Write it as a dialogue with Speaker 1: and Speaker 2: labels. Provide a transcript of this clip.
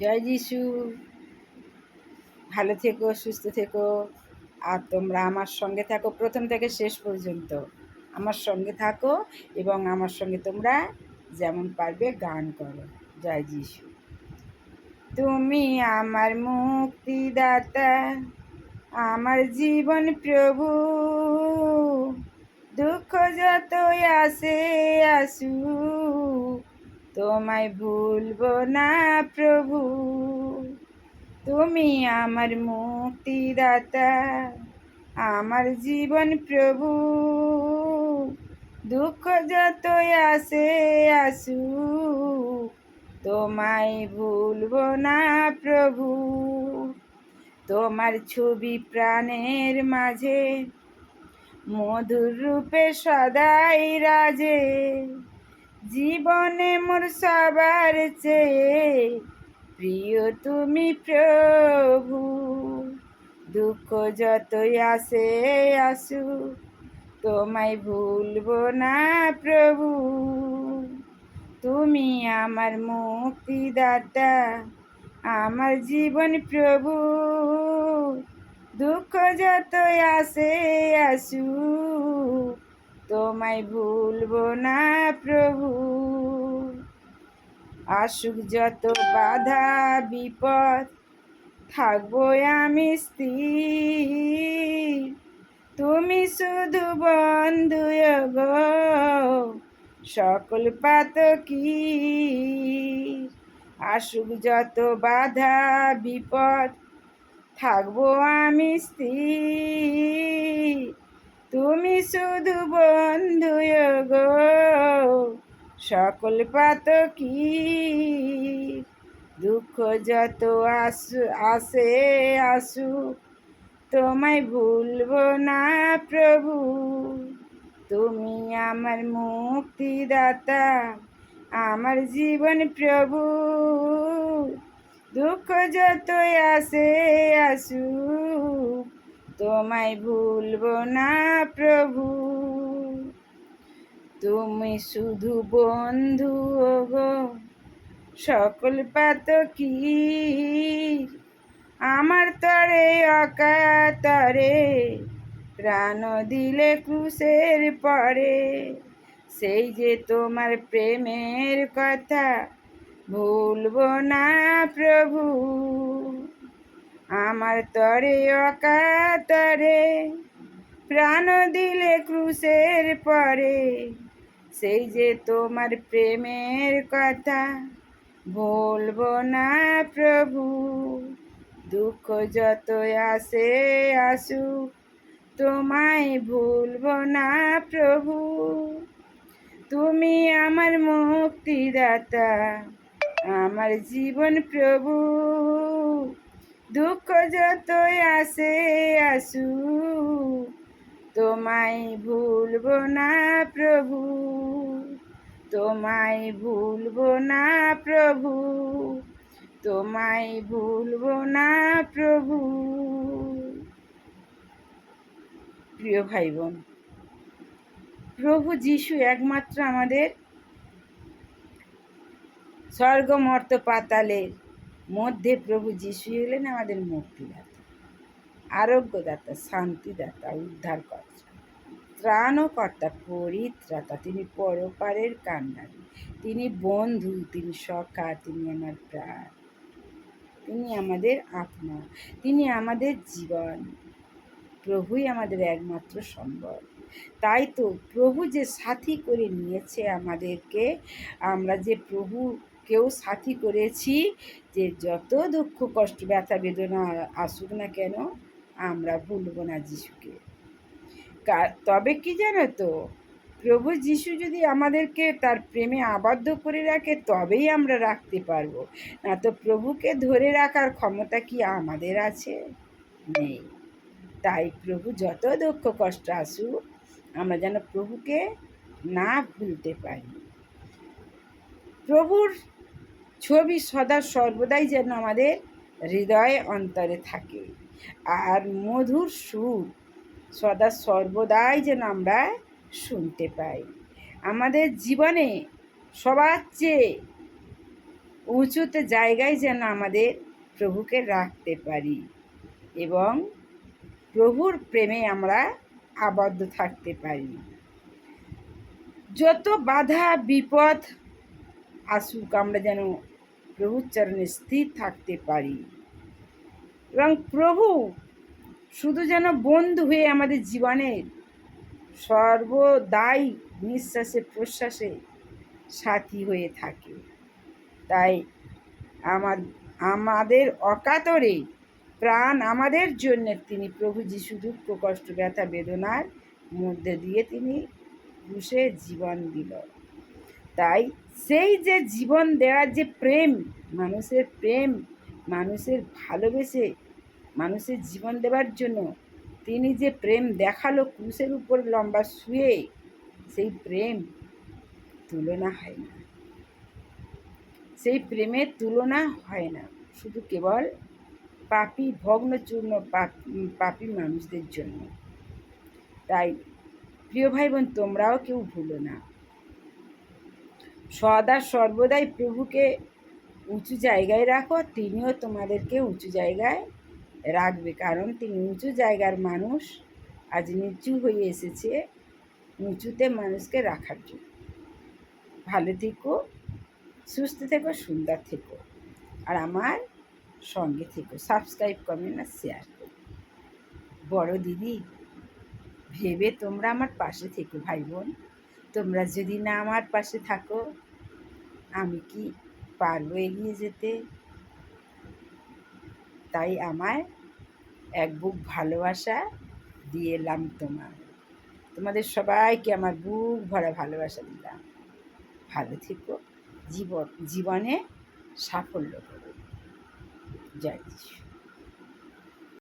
Speaker 1: জয় যিশু। ভালো থেকো, সুস্থ থেকো, আর তোমরা আমার সঙ্গে থাকো প্রথম থেকে শেষ পর্যন্ত। আমার সঙ্গে থাকো এবং আমার সঙ্গে তোমরা যেমন পারবে গান করো। জয় যিশু। তুমি আমার মুক্তিদাতা, আমার জীবন প্রভু। দুঃখ যতই আসে আসু তোমায় ভুলব না প্রভু। তুমি আমার মুক্তিদাতা, আমার জীবন প্রভু। দুঃখ যতই আসে আসু তোমায় ভুলব না প্রভু। তোমার ছবি প্রাণের মাঝে, মধুর রূপে সদাই রাজে। জীবনে মোর সবার চেয়ে প্রিয় তুমি প্রভু। দুঃখ যতই আসে আসু তোমায় ভুলবো না প্রভু। তুমি আমার মুক্তিদাতা, আমার জীবন প্রভু। দুঃখ যতই আসে আসু তোমায় ভুলবো না প্রভু। আসুক যত বাধা, বিপদ, থাকব আমি স্থির। তুমি শুধু বন্ধু গো সকল পাত কি আসুক যত বাধা, বিপদ, থাকব আমি স্থির। তুমি শুধু বন্ধু গো। সকল পাত কি দুঃখ যত আসু আসে আসু, তোমায় ভুলবো না প্রভু। তুমি আমার মুক্তিদাতা, আমার জীবন প্রভু। দুঃখ যতই আসে আসু তোমায় ভুলবো না প্রভু। তুমি শুধু বন্ধু গো সকল পাত কি আমার তরে অকাতরে প্রাণ দিলে ক্রুশের পরে। সেই যে তোমার প্রেমের কথা ভুলবো না প্রভু। আমার তরে অকাতরে প্রাণ দিলে ক্রুশের পরে। সেই যে তোমার প্রেমের কথা ভুলবো না প্রভু, দুঃখ যত আসে আসু তোমায় ভুলবো না প্রভু। তুমি আমার মুক্তিদাতা, আমার জীবন প্রভু। দুঃখ যতই আসে, আসু। তোমায় ভুলবো না প্রভু। তোমায় ভুলবো না প্রভু। তোমায় ভুলবো না প্রভু। প্রিয় ভাই বোন প্রভু যিশু একমাত্র আমাদের স্বর্গ মর্ত পাতালের মধ্যে প্রভু যিশু হলেন আমাদের মুক্তিদাতা, আরোগ্যদাতা, শান্তিদাতা, উদ্ধারকর্তা, ত্রাণকর্তা, পরিত্রাতা, তিনি পরপারের কান্নারি, তিনি বন্ধু, তিনি সখা, তিনি আমার প্রাণ, তিনি আমাদের আত্মা, তিনি আমাদের জীবন, প্রভুই আমাদের একমাত্র সম্বল। তাই তো প্রভু যে সাথী করে নিয়েছে আমাদেরকে, আমরা যে প্রভু কেউ সাথী করেছি যে যত দুঃখ, কষ্ট, ব্যথা, বেদনা আসুক না কেন, আমরা ভুলব না যিশুকে। তবে কি জানো তো? প্রভু যিশু যদি আমাদেরকে তার প্রেমে আবদ্ধ করে রাখে, তবেই আমরা রাখতে পারব। না তো প্রভুকে ধরে রাখার ক্ষমতা কি আমাদের আছে? নেই। তাই প্রভু যত দুঃখ, কষ্ট আসুক, আমরা যেন প্রভুকে না ভুলতে পারি। প্রভুর ছবি সদা সর্বদাই যেন আমাদের হৃদয়ে অন্তরে থাকে। আর মধুর সুর সদা সর্বদাই যেন আমরা শুনতে পাই। আমাদের জীবনে সবার চেয়ে উঁচুতে জায়গায় যেন আমাদের প্রভুকে রাখতে পারি এবং প্রভুর প্রেমে আমরা আবদ্ধ থাকতে পারি। যত বাধা, বিপদ আসুক আমরা যেন প্রভুর চরণে স্থির থাকতে পারি। এবং প্রভু শুধু যেন বন্ধু হয়ে আমাদের জীবনের সর্বদাই নিঃশ্বাসে, প্রশ্বাসে সাথী হয়ে থাকে। তাই আমার, আমাদের অকাতরে প্রাণ আমাদের জন্য তিনি প্রভু যিশু দুঃখ, কষ্ট, ব্যথা, বেদনার মধ্যে দিয়ে তিনি ক্রুশে জীবন দিল। তাই সেই যে জীবন দেওয়ার যে প্রেম, মানুষের প্রেম, মানুষের ভালোবেসে, মানুষের জীবন দেওয়ার জন্য তিনি যে প্রেম দেখাল ক্রুশের উপর লম্বা শুয়ে, সেই প্রেম তুলনা হয় না। সেই প্রেমের তুলনা হয় না। শুধু কেবল পাপি, ভগ্নচূর্ণ পাপি মানুষদের জন্য। তাই প্রিয় ভাই বোন, তোমরাও কেউ ভুলো না। সদা সর্বদাই প্রভুকে উঁচু জায়গায় রাখো, তিনিও তোমাদেরকে উঁচু জায়গায় রাখবে। কারণ তিনি উঁচু জায়গার মানুষ, আজ নিচু হয়ে এসেছে, উঁচুতে মানুষকে রাখার জন্য। ভালো থেকো, সুস্থ থেকো, সুন্দর থেকো। আর আমার সঙ্গে থেকো সাবস্ক্রাইব কমেন্ট আর শেয়ার করো। বড় দিদি, ভেবে তোমরা আমার পাশে থেকো, ভাই বোন। তোমরা যদি না আমার পাশে থাকো, আমি কি পারব এগিয়ে যেতে? তাই আমায় এক বুক ভালোবাসা দিয়ে এলাম তোমার। তোমাদের সবাইকে আমার বুক ভরা ভালোবাসা দিলাম। ভালো থেকো, জীবন, জীবনে সাফল্য করো। জয়